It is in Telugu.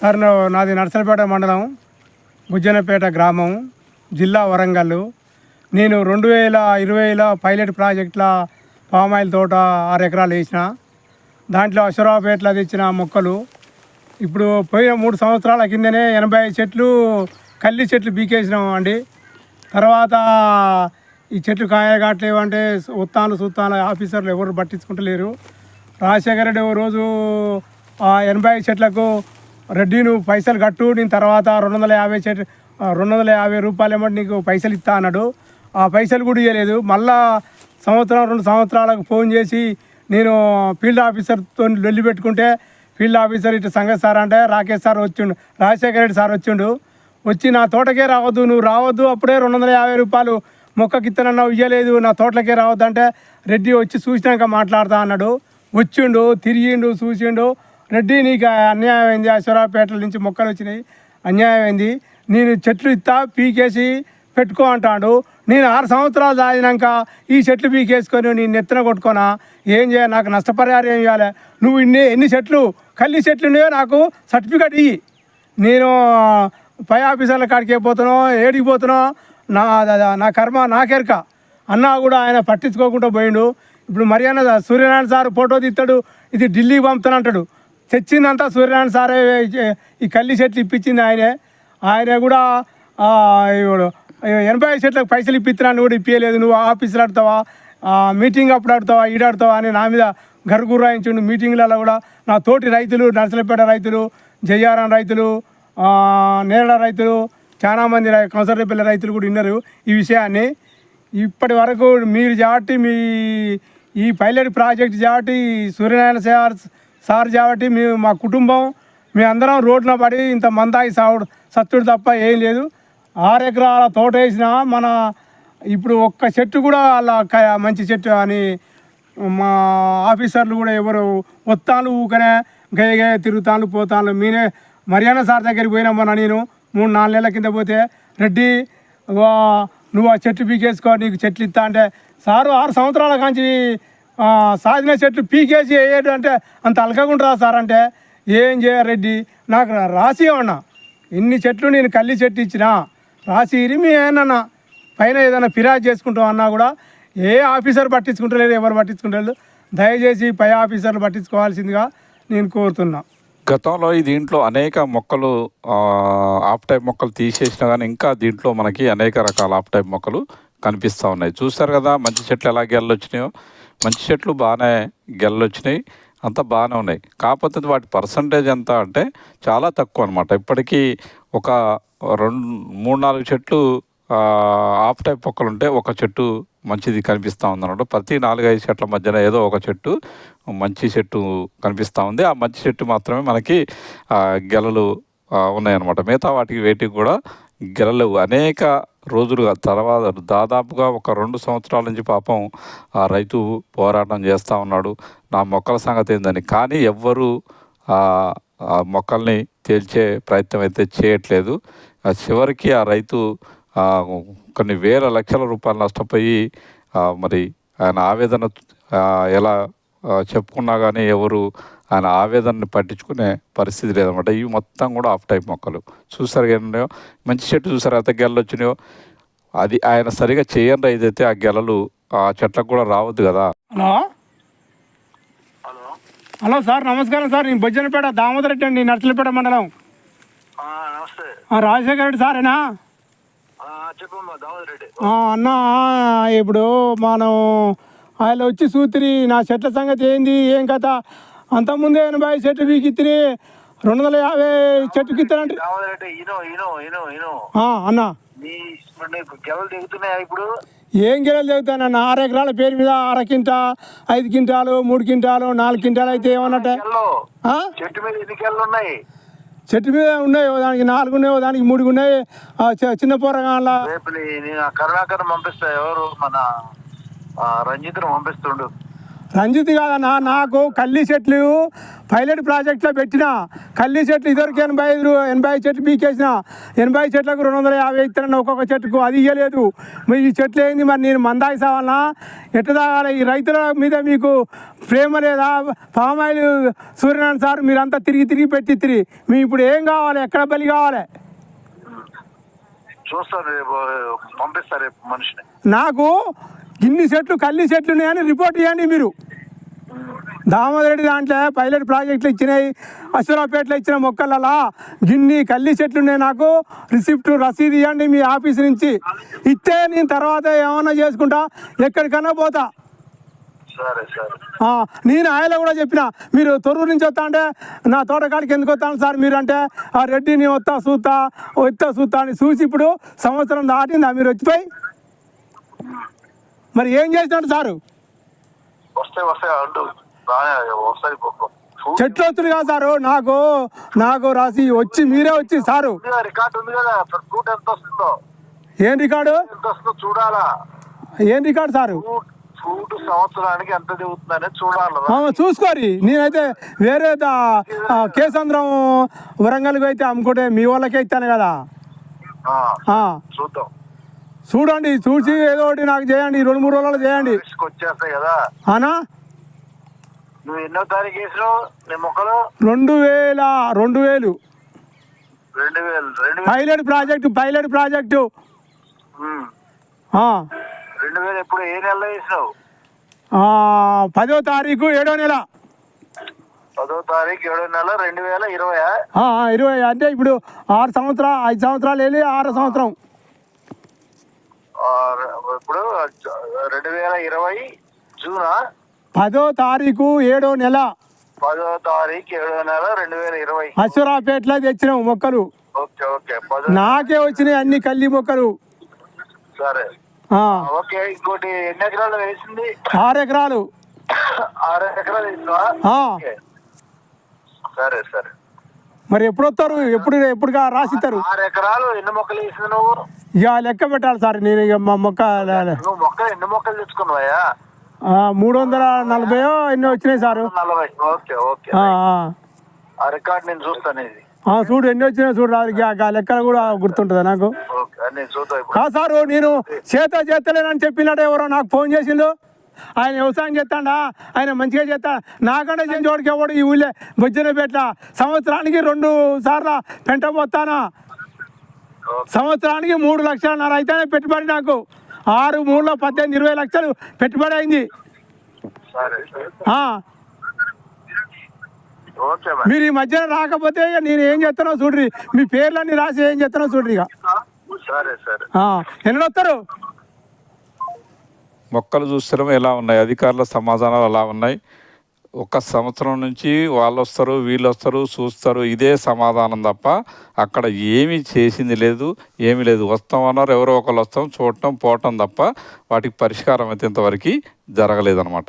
సార్ నాది నర్సలపేట మండలం బుజ్జనపేట గ్రామం జిల్లా వరంగల్ నేను రెండు వేల ఇరవైలో పైలట్ ప్రాజెక్టుల పామాయిల్ తోట ఆరు ఎకరాలు వేసిన. దాంట్లో అశ్వరావుపేటలో తెచ్చిన మొక్కలు. ఇప్పుడు పోయిన మూడు సంవత్సరాల కిందనే ఎనభై చెట్లు కల్లి చెట్లు బీకేసినాం అండి. తర్వాత ఈ చెట్లు కాయలు కావట్లేవు అంటే ఉత్తాను సుత్తాను ఆఫీసర్లు ఎవరు పట్టించుకుంటలేరు. రాజశేఖర రెడ్డి ఓ రోజు ఆ ఎనభై చెట్లకు రెడ్డి నువ్వు పైసలు కట్టు నేను తర్వాత రెండు వందల యాభై చెట్టు రెండు వందల యాభై రూపాయలు ఏమంటే నీకు పైసలు ఇస్తా అన్నాడు. ఆ పైసలు కూడా ఇవ్వలేదు మళ్ళా సంవత్సరం రెండు సంవత్సరాలకు ఫోన్ చేసి నేను ఫీల్డ్ ఆఫీసర్తో లొల్లి పెట్టుకుంటే ఫీల్డ్ ఆఫీసర్ ఇటు సంగతి సార్ అంటే రాకేష్ సార్ వచ్చిండు రాజశేఖర రెడ్డి సార్ వచ్చిండు. వచ్చి నా తోటకే రావద్దు నువ్వు రావద్దు అప్పుడే రెండు వందల యాభై రూపాయలు మొక్కకి ఇత్తనన్నావు ఇవ్వలేదు నా తోటలకే రావద్దు అంటే రెడ్డి వచ్చి చూసినాక మాట్లాడతా అన్నాడు. వచ్చిండు తిరిగిండు చూసిండు. రెడ్డి నీకు అన్యాయం అయింది. అశ్వరాపేటల నుంచి మొక్కలు వచ్చినాయి. అన్యాయం అయింది. నేను చెట్లు ఇస్తా పీకేసి పెట్టుకో అంటాడు. నేను ఆరు సంవత్సరాలు దాగినాక ఈ చెట్లు పీకేసుకొని నేను నెత్తిన కొట్టుకోనా? ఏం చేయాలి నాకు నష్టపరిహారం ఏం చేయాలి నువ్వు ఇన్ని ఎన్ని చెట్లు కల్లి చెట్లు ఉన్నాయో నాకు సర్టిఫికేట్ ఇయ్యి. నేను పై ఆఫీసర్ల కాడికి పోతున్నావు ఏడికి పోతున్నావు నా నా కర్మ నాకెరక. అన్నా కూడా ఆయన పట్టించుకోకుండా పోయిండు. ఇప్పుడు మర్యాద సూర్యనారాయణ సార్ ఫోటో తీస్తాడు. ఇది ఢిల్లీకి పంపుతాను అంటాడు తెచ్చిందంతా సూర్యనారాయణ సారే ఈ- కల్లి చెట్లు ఇప్పించింది ఆయనే. ఆయన కూడా ఇప్పుడు ఎనభై చెట్లకు పైసలు ఇప్పిస్తున్నాను కూడా ఇప్పించలేదు నువ్వు ఆఫీసులు ఆడతావా? మీటింగ్ అప్పుడు ఆడతావా? ఈడాడతావా అని నా మీద గరుగురాయించుండు మీటింగ్లలో కూడా నా తోటి రైతులు నర్సలపేట రైతులు జయ్యారం రైతులు నేరడ రైతులు చాలామంది రై కంసరపల్లి రైతులు కూడా విన్నారు ఈ విషయాన్ని. ఇప్పటి వరకు మీరు చాటి మీ ఈ పైలట్ ప్రాజెక్ట్ చాటి సూర్యనారాయణ సార్ సార్ కాబట్టి మేము మా కుటుంబం మీ అందరం రోడ్న పడి ఇంత మందాయి సావుడు సత్తుడు తప్ప ఏం లేదు. ఆరు ఎకరాల తోట వేసినా మన ఇప్పుడు ఒక్క చెట్టు కూడా అలా మంచి చెట్టు అని మా ఆఫీసర్లు కూడా ఎవరు వస్తాను ఊకనే గయ గయ తిరుగుతాను పోతాను మీనే మర్యాద సార్ దగ్గరికి పోయినామన్నా నేను మూడు నాలుగు నెలల కింద పోతే రెడ్డి వా, నువ్వు ఆ చెట్టు పీకేసుకో నీకు చెట్లు ఇస్తా అంటే సారు ఆరు సంవత్సరాల కాంచి సాధిన చెట్లు పీకేసి వేయడం అంటే అంత అలకగుంటుందా సార్ అంటే ఏం చేయరెడ్డి నాకు రాసి ఉన్నా ఇన్ని చెట్లు నేను కల్లి చెట్టు ఇచ్చినా? రాసి ఇరిమి ఏనన్నా పైన ఏదైనా ఫిర్యాదు చేసుకుంటాం అన్నా కూడా ఏ ఆఫీసర్ పట్టించుకుంటలేరు ఎవరు పట్టించుకుంటలేదు దయచేసి పై ఆఫీసర్లు పట్టించుకోవాల్సిందిగా నేను కోరుతున్నా. గతంలో దీంట్లో అనేక మొక్కలు ఆ, ఆఫ్ టైప్ మొక్కలు తీసేసినా కానీ ఇంకా దీంట్లో మనకి అనేక రకాల ఆఫ్ టైప్ మొక్కలు కనిపిస్తూ ఉన్నాయి. చూస్తారు కదా మంచి చెట్లు ఎలా గెల్లొచ్చినాయో. మంచి చెట్లు బాగానే గెల్లొచ్చినాయి. అంతా బాగానే ఉన్నాయి. కాకపోతే వాటి పర్సంటేజ్ ఎంత అంటే చాలా తక్కువ అనమాట ఇప్పటికీ ఒక రెండు మూడు నాలుగు చెట్లు హాఫ్ ఆఫ్ టైప్ మొక్కలు ఉంటే ఒక చెట్టు మంచిది కనిపిస్తూ ఉందన్నమాట ప్రతి నాలుగైదు చెట్ల మధ్యన ఏదో ఒక చెట్టు మంచి చెట్టు కనిపిస్తూ ఉంది. ఆ మంచి చెట్టు మాత్రమే మనకి గెలలు ఉన్నాయన్నమాట మిగతా వాటికి వేటికి కూడా గెలలు అనేక రోజులుగా తర్వాత దాదాపుగా ఒక రెండు సంవత్సరాల నుంచి పాపం ఆ రైతు పోరాటం చేస్తూ ఉన్నాడు. నా మొక్కల సంగతి ఏందని. కానీ ఎవ్వరూ ఆ మొక్కల్ని తేల్చే ప్రయత్నం అయితే చేయట్లేదు. చివరికి ఆ రైతు కొన్ని వేల లక్షల రూపాయలు నష్టపోయి మరి ఆయన ఆవేదన ఎలా చెప్పుకున్నా కానీ ఎవరు ఆయన ఆవేదనని పట్టించుకునే పరిస్థితి లేదన్నమాట. ఇవి మొత్తం కూడా ఆఫ్ టైప్ మొక్కలు. చూసారు ఉన్నాయో మంచి చెట్టు చూసారు? ఎంత గెలలు వచ్చినాయో? అది ఆయన సరిగా చేయని రైతు ఆ గెలలు ఆ చెట్లకు కూడా రావద్దు కదా. హలో? హలో సార్ నమస్కారం సార్. నేను బొజ్జనపేట దామోదర్ రెడ్డి అండి నర్సలపేట మండలం. ఆ, నమస్తే. ఆ, రాజశేఖర రెడ్డి సారేనా? ఆ, చెప్పమ్మా దామోదర్ రెడ్డి ఆ, అన్న ఇప్పుడు మనం ఆయన వచ్చి సూత్రి నా చెట్ల సంగతి ఏంది ఏం కథ? అంతకుముందే ఎనభై చెట్టు పీకిత్తిరి రెండు వందల యాభై ఇను ఇను అన్న. ఇప్పుడు ఏం గిరలు చెబుతానన్న ఆరు ఎకరాల పేరు మీద అర కింటా ఐదు క్వింటాలు మూడు క్వింటాలు నాలుగు క్వింటాలు అయితే ఏమన్నట్టే? చెట్టు మీద ఎన్ని ఉన్నాయి? చెట్టు మీద ఉన్నాయి దానికి నాలుగు ఉన్నాయి దానికి మూడు ఉన్నాయి. చిన్న పోరగాళ్ళ కరుణాకర్ పంపిస్తా ఎవరు? మన ఆ, రంజిత్ను పంపిస్తుండు. రంజిత్ కాదన్నా నాకు కల్లి చెట్లు పైలట్ ప్రాజెక్ట్లో పెట్టిన. కల్లి చెట్లు ఇదివరకు ఎనభై ఐదు ఎనభై ఐదు చెట్లు పీకేసిన. ఎనభై చెట్లకు రెండు వందల యాభై ఇస్తాను ఒక్కొక్క చెట్టుకు అది ఇయ్యలేదు. మరి ఈ చెట్లు ఏంది మరి నేను మందాకి సావాలనా? ఎట్లా తాగాలి? ఈ రైతుల మీద మీకు ప్రేమ లేదా? పామాయిల్ సూర్యనారాయణ సార్ మీరంతా తిరిగి తిరిగి పెట్టి తిరిగి. మీ ఇప్పుడు ఏం కావాలి? ఎక్కడ బలి కావాలి? చూస్తాను రేపు పంపిస్తారు మనిషిని. నాకు ఇన్ని చెట్లు కల్లి చెట్లు ఉన్నాయని రిపోర్ట్ ఇవ్వండి మీరు. దామోదర్ రెడ్డి దాంట్లో పైలట్ ప్రాజెక్టులు ఇచ్చినాయి అశ్వరాపేటలో ఇచ్చిన మొక్కలలో గిన్ని కల్లి చెట్లు ఉన్నాయి నాకు రిసిప్ట్ రసీదు ఇవ్వండి మీ ఆఫీస్ నుంచి. ఇస్తే నేను తర్వాత ఏమన్నా చేసుకుంటా ఎక్కడికన్నా పోతా. నేను ఆయనలో కూడా చెప్పిన మీరు తొర్రూరు నుంచి వస్తా అంటే నా తోటకాడికి ఎందుకు వస్తాను సార్ మీరు అంటే ఆ రెడ్డిని వస్తా చూస్తా వస్తా చూస్తా అని చూసి ఇప్పుడు సంవత్సరం దాటిందా మీరు వచ్చిపోయి? మరి ఏం చేసినట్టు సారు? వస్తాయి. చెట్లు వస్తుంది కదా సారు నాకు నాకు రాసి వచ్చి మీరే వచ్చి సారు. రికార్డు ఉంది కదా ఫ్రూట్ ఎంత వస్తుందో. ఏం రికార్డు? ఎంత వస్తుందో చూడాలా. ఏం రికార్డు సారు? ఫ్రూట్ సంవత్సరానికి ఎంత దిగుతుందని చూడాలి. ఆ, చూసుకోరి. నేనైతే వేరే కేసంద్రం వరంగల్కి అయితే అమ్ముకుంటే మీ వాళ్ళకే ఇస్తాను కదా. చూద్దాం. చూడండి చూసి ఏదో ఒకటి నాకు చేయండి రెండు మూడు రోజుల్లో చేయండి. వచ్చేస్తాయి కదా. అనా? నువ్వు ఎన్నో తారీఖు వేసినావు? నీ మొక్కలు? రెండు వేల రెండు వేలు. రెండు వేలు రెండు వేలు. Pilot project pilot project. ఉమ్. ఆ, రెండు వేలు ఎప్పుడు ఏ నెలలో వేసినావు? ఆ, పదో తారీఖు ఏడో నెల. పదో తారీఖు ఏడో నెల రెండు వేల ఇరవై ఆ, ఆ, ఇరవై అంటే ఇప్పుడు ఆరు సంవత్సరాలు ఐదు సంవత్సరాలు వెళ్ళి ఆరు సంవత్సరం. ఇప్పుడు రెండు వేల ఇరవై జూనా పదో తారీఖు ఏడో నెల. పదో తారీఖు ఏడో నెల రెండు వేల ఇరవై. అశ్వరాపేటలో తెచ్చినాం మొక్కలు. Okay okay. పదో నాకే వచ్చినాయి అన్ని కల్లి మొక్కలు. సరే. ఆ, ఓకే ఇంకోటి ఎన్ని ఎకరాలు వేసింది? ఆరు ఎకరాలు. ఆరు ఎకరాలు ఆ, ఓకే. సరే సరే. మరి ఎప్పుడు వస్తారు ఎప్పుడు ఎప్పుడుగా రాసిస్తారు? ఆరు ఎకరాలు ఎన్ని మొక్కలు వేసింది నువ్వు? ఇక లెక్క పెట్టాలి సార్ నేను ఇక మా మొక్క. నువ్వు మొక్కలు ఎన్ని మొక్కలు తెచ్చుకున్నావా మూడు వందల నలభైయో ఎన్నో వచ్చినాయి సారు. నలభై ఓకే ఓకే. ఆ, ఆ. ఆ రికార్డ్ నేను చూస్తాను ఇది. ఆ, చూడు ఎన్ని వచ్చినాయి చూడు ఆ- లెక్కలు కూడా గుర్తుంటుందా నాకు? కా సారు నేను చేత చేస్తలేనని చెప్పినట్టు ఎవరో నాకు ఫోన్ చేసిండు ఆయన వ్యవసాయం చేస్తాడా? ఆయన మంచిగా చేస్తా? నాకంటే చెంచోడికి ఎవడు ఈ ఊళ్ళే బొజ్జన పెట్ట సంవత్సరానికి రెండు సార్లు పెంట పోతానా. సంవత్సరానికి మూడు లక్షలన్నర అయితేనే పెట్టుబడి నాకు. ఆరు మూడులో పద్దెనిమిది ఇరవై లక్షలు పెట్టుబడి అయింది. మరి. ఈ మధ్యన రాకపోతే ఇక నేను ఏం చేస్తానో చూడ్రి. మీ పేర్లన్నీ రాసి ఏం చేస్తానో చూడ్రి ఇక. సరే సరే ఆ, ఎన్నడు వస్తారు మొక్కలు చూస్తున్నాం ఎలా ఉన్నాయి? అధికారుల సమాధానాలు అలా ఉన్నాయి. ఒక సంవత్సరం నుంచి వాళ్ళు వస్తారు వీళ్ళు వస్తారు చూస్తారు. ఇదే సమాధానం తప్ప అక్కడ ఏమీ చేసింది లేదు ఏమీ లేదు. వస్తాం అన్నారు ఎవరో ఒకరు వస్తాం చూడటం పోవటం తప్ప వాటికి పరిష్కారం అయితే ఇంతవరకు జరగలేదన్నమాట.